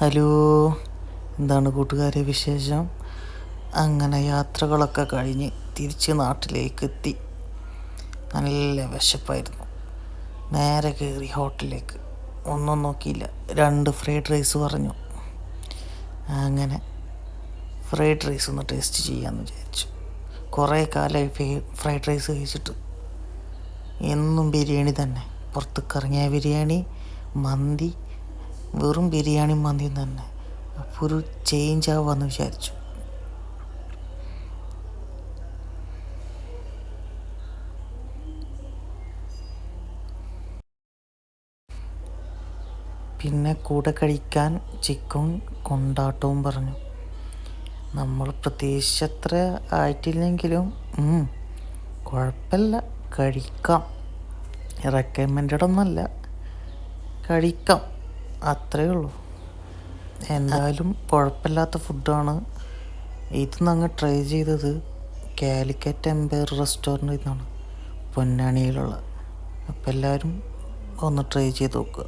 Hello എന്താണ് കൂട്ടുകാരെ വിശേഷം? അങ്ങനെ യാത്രകളൊക്കെ കഴിഞ്ഞ് തിരിച്ച് നാട്ടിലേക്ക് എത്തി നല്ല വിശപ്പായിരുന്നു. നേരെ കയറി ഹോട്ടലിലേക്ക്. ഒന്നും നോക്കിയില്ല. രണ്ട് ഫ്രൈഡ് റൈസ് പറഞ്ഞു. അങ്ങനെ ഫ്രൈഡ് റൈസ് ഒന്ന് ടേസ്റ്റ് ചെയ്യാമെന്ന് വിചാരിച്ചു. കുറേ കാലമായി ഫ്രൈഡ് റൈസ് കഴിച്ചിട്ട്. എന്നും ബിരിയാണി തന്നെ. പുറത്തേക്ക് ഇറങ്ങിയ ബിരിയാണി മന്തി വെറും ബിരിയാണി മന്തിയും തന്നെ. അപ്പോൾ ഒരു ചേഞ്ച് ആവാമെന്ന് വിചാരിച്ചു. പിന്നെ കൂടെ കഴിക്കാൻ ചിക്കൻ കൊണ്ടാട്ടവും പറഞ്ഞു. നമ്മൾ പ്രതീക്ഷിച്ചത്ര ആയിട്ടില്ലെങ്കിലും കുഴപ്പമില്ല. കഴിക്കാം. റെക്കമെൻഡഡ് ഒന്നല്ല കഴിക്കാം. അത്രേ ഉള്ളൂ. എന്തായാലും കുഴപ്പമില്ലാത്ത ഫുഡാണ്. ഇതൊന്നും അങ്ങ് ട്രൈ ചെയ്തത് കാലിക്കറ്റ് എംപയർ റെസ്റ്റോറന്റിൽ നിന്നാണ് പൊന്നാണിയിലുള്ള അപ്പോൾ എല്ലാവരും ഒന്ന് ട്രൈ ചെയ്ത് നോക്കുക.